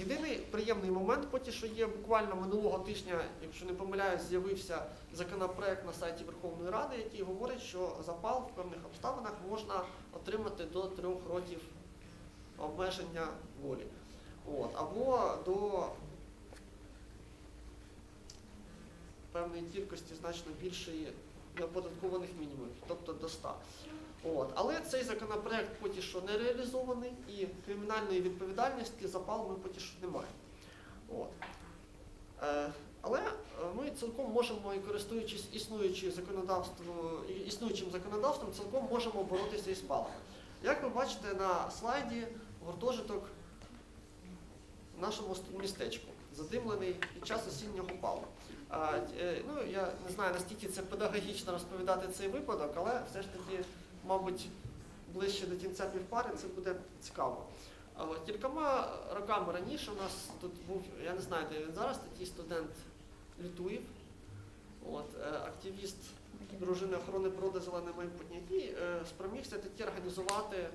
Єдиний приємний момент, поки що є буквально минулого тижня, якщо не помиляюсь, з'явився законопроект на сайті Верховної Ради, який говорить, що запал в певних обставинах можна отримати до трьох років обмеження волі. От, або до певної кількості значно більшої неоподаткованих мінімумів, тобто до 100. От. Але цей законопроект поки що не реалізований і кримінальної відповідальності запал ми поки що не маємо. От. Е, але е, ми цілком можемо, і користуючись існуючим законодавством, існуючим законодавством, цілком можемо боротися із палами. Як ви бачите на слайді, гуртожиток в нашому містечку, задимлений під час осіннього палу. Е, ну, я не знаю, наскільки це педагогічно розповідати цей випадок, але все ж таки, мабуть, ближче до кінця півпари це буде цікаво. А от Кількома роками раніше у нас тут був, я не знаю, де він зараз, такий студент Літуєв, от, е, активіст дружини охорони природи зелене майбутнє, який спромігся таки організувати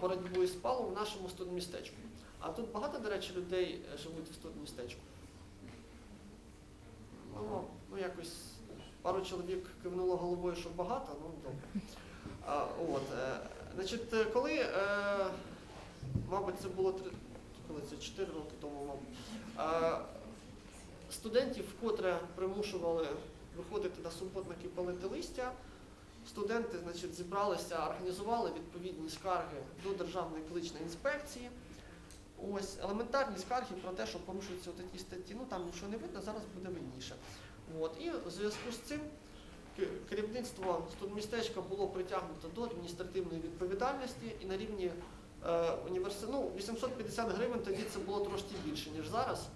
боротьбу із палом в нашому студмістечку. А тут багато, до речі, людей е, живуть в студмістечку. Ну, ну, якось пару чоловік кивнуло головою, що багато, ну добре. От, е, значить, е, коли, е, мабуть, це було коли це 4 роки тому, мабуть, студентів вкотре примушували виходити на суботник і палити листя. Студенти значить, зібралися, організували відповідні скарги до Державної екологічної інспекції. Ось елементарні скарги про те, що порушуються такі статті, ну там нічого не видно, зараз буде видніше. От. І в зв'язку з цим керівництво студмістечка було притягнуто до адміністративної відповідальності і на рівні е, університету, ну, 850 гривень тоді це було трошки більше, ніж зараз.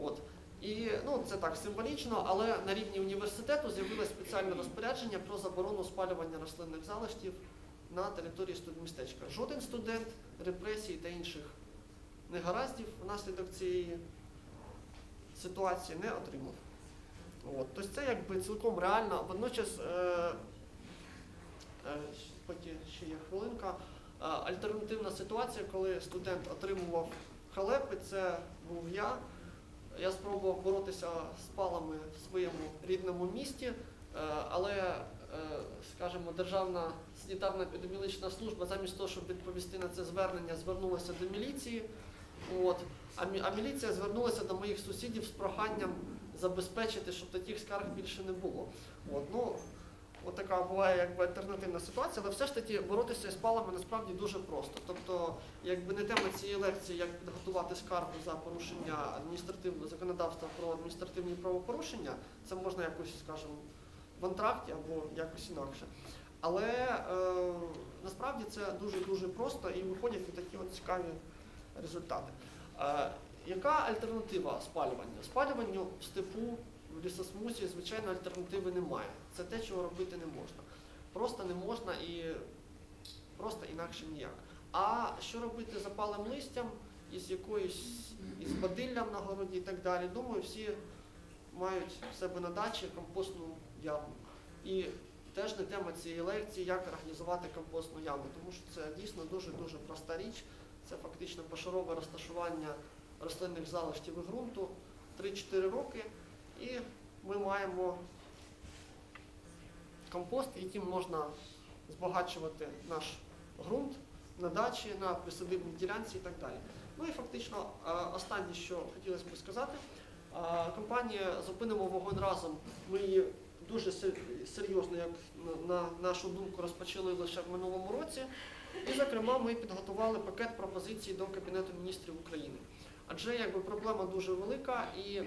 От. І ну, це так символічно, але на рівні університету з'явилось спеціальне розпорядження про заборону спалювання рослинних залишків на території студмістечка. Жоден студент репресій та інших негараздів внаслідок цієї ситуації не отримав. От. Тобто це якби цілком реально. Водночас, е, е, ще є хвилинка, е, альтернативна ситуація, коли студент отримував халепи, це був я. Я спробував боротися з палами в своєму рідному місті, е, але, е, скажімо, Державна санітарна епідеміологічна служба замість того, щоб відповісти на це звернення, звернулася до міліції. От. А міліція звернулася до моїх сусідів з проханням забезпечити, щоб таких скарг більше не було. От. Ну, от така буває якби альтернативна ситуація, але все ж таки боротися з палами насправді дуже просто. Тобто, якби не тема цієї лекції, як підготувати скаргу за порушення адміністративного законодавства про адміністративні правопорушення, це можна якось, скажімо, в антракті або якось інакше. Але е, насправді це дуже-дуже просто і виходять такі от цікаві результати. Яка альтернатива спалюванню? Спалюванню в степу, в лісосмузі, звичайно, альтернативи немає. Це те, чого робити не можна. Просто не можна і просто інакше ніяк. А що робити з запалим листям, із якоюсь із бадиллям на городі і так далі? Думаю, всі мають в себе на дачі компостну яму. І теж не тема цієї лекції, як організувати компостну яму, тому що це дійсно дуже-дуже проста річ. Це фактично пошарове розташування рослинних залишків і ґрунту 3-4 роки, і ми маємо компост, яким можна збагачувати наш ґрунт на дачі, на присадибній ділянці і так далі. Ну і фактично е, останнє, що хотілося б сказати, е, компанія Зупинимо вогонь разом. Ми її дуже серйозно, як на- на нашу думку, розпочали лише в минулому році. І, зокрема, ми підготували пакет пропозицій до Кабінету міністрів України. Адже якби проблема дуже велика і е,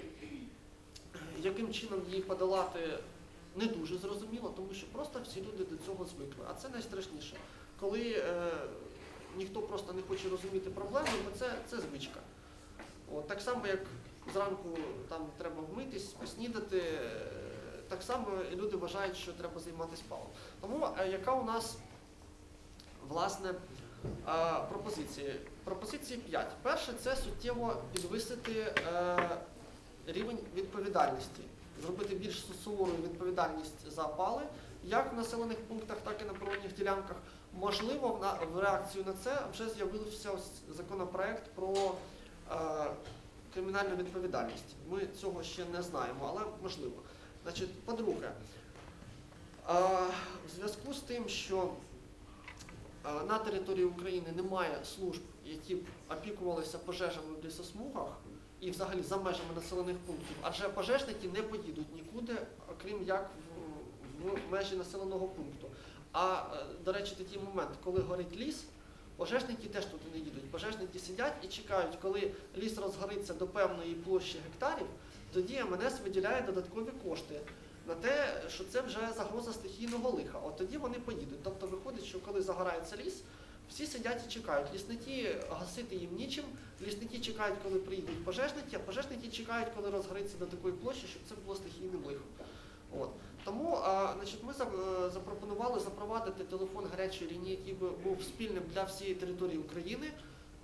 яким чином її подолати не дуже зрозуміло, тому що просто всі люди до цього звикли. А це найстрашніше. Коли е, ніхто просто не хоче розуміти проблему, бо це, це звичка. От, так само, як зранку там треба вмитись, поснідати, е, так само і люди вважають, що треба займатися палом. Тому е, яка у нас власне е, пропозиції? Пропозиції 5. Перше це суттєво підвисити е, рівень відповідальності, зробити більш сувору відповідальність за пали, як в населених пунктах, так і на природних ділянках. Можливо, на, в реакцію на це вже з'явився законопроект про е, кримінальну відповідальність. Ми цього ще не знаємо, але можливо. Значить, по-друге, а, в зв'язку з тим, що на території України немає служб, які б опікувалися пожежами в лісосмугах і взагалі за межами населених пунктів, адже пожежники не поїдуть нікуди, окрім як в, в межі населеного пункту. А е, до речі, такий момент, коли горить ліс, пожежники теж туди не їдуть. Пожежники сидять і чекають, коли ліс розгориться до певної площі гектарів, тоді МНС виділяє додаткові кошти на те, що це вже загроза стихійного лиха. От тоді вони поїдуть. Коли загорається ліс, всі сидять і чекають. Лісники гасити їм нічим, лісники чекають, коли приїдуть пожежники, а пожежники чекають, коли розгориться до такої площі, щоб це було стихійним лихом. От. Тому а, значить, ми е, запропонували запровадити телефон гарячої лінії, який би був спільним для всієї території України.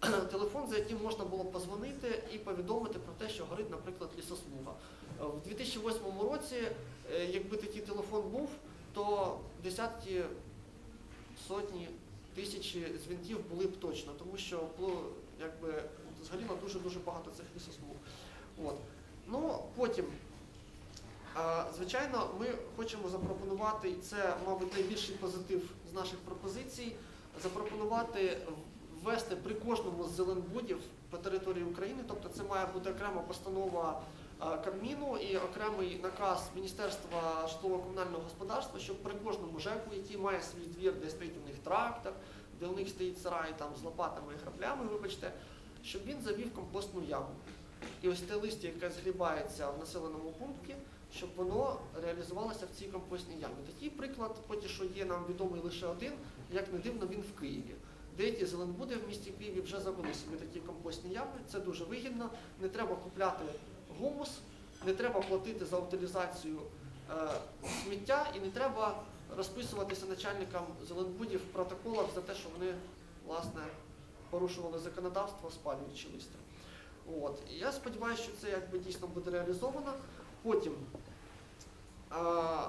Телефон, за яким можна було позвонити і повідомити про те, що горить, наприклад, лісосмуга. Е, В 2008 році, е, якби такий телефон був, то десятки, сотні, тисячі дзвінків були б точно, тому що було якби згоріло дуже-дуже багато цих лісосмуг. От. Ну, потім, звичайно, ми хочемо запропонувати, і це, мабуть, найбільший позитив з наших пропозицій, запропонувати ввести при кожному з зеленбудів по території України, тобто це має бути окрема постанова Кабміну і окремий наказ Міністерства житлово-комунального господарства, щоб при кожному ЖЕКу, який має свій двір, де стоїть у них трактор, де у них стоїть сарай там, з лопатами і граблями, вибачте, щоб він завів компостну яму. І ось те листя, яке згрібається в населеному пункті, щоб воно реалізувалося в цій компостній ямі. Такий приклад, поки що є нам відомий лише один, як не дивно, він в Києві. Деякі зеленбуди в місті Києві вже завели собі такі компостні ями. Це дуже вигідно. Не треба купляти гумус, не треба платити за утилізацію е, сміття і не треба розписуватися начальникам зеленбудів в протоколах за те, що вони власне порушували законодавство, спалюючи листя. От. І я сподіваюся, що це якби дійсно буде реалізовано. Потім а,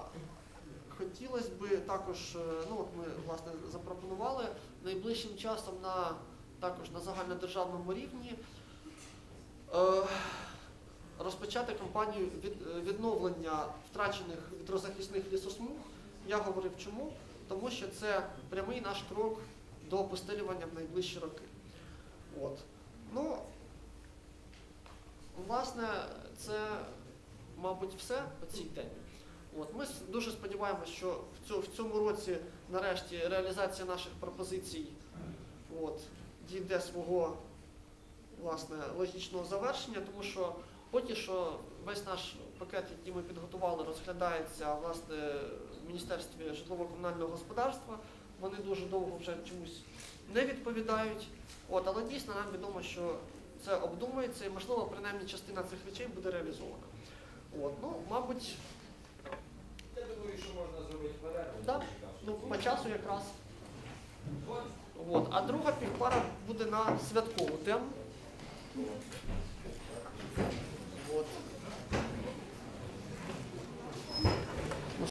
хотілося би також, е, ну от ми власне запропонували найближчим часом на також на загальнодержавному рівні е, розпочати кампанію е, відновлення втрачених вітрозахисних лісосмуг. Я говорив чому? Тому що це прямий наш крок до постелювання в найближчі роки. От. Ну, власне, це, мабуть, все по цій темі. От. Ми дуже сподіваємося, що в цьому, році нарешті реалізація наших пропозицій от, дійде свого власне, логічного завершення, тому що поки що весь наш пакет, який ми підготували, розглядається власне, в Міністерстві житлово-комунального господарства. Вони дуже довго вже чомусь не відповідають. От, але дійсно нам відомо, що це обдумується і, можливо, принаймні частина цих речей буде реалізована. От, ну, мабуть, Я думаю, що можна зробити перерву. Да. ну, по часу якраз. От. А друга півпара буде на святкову тему.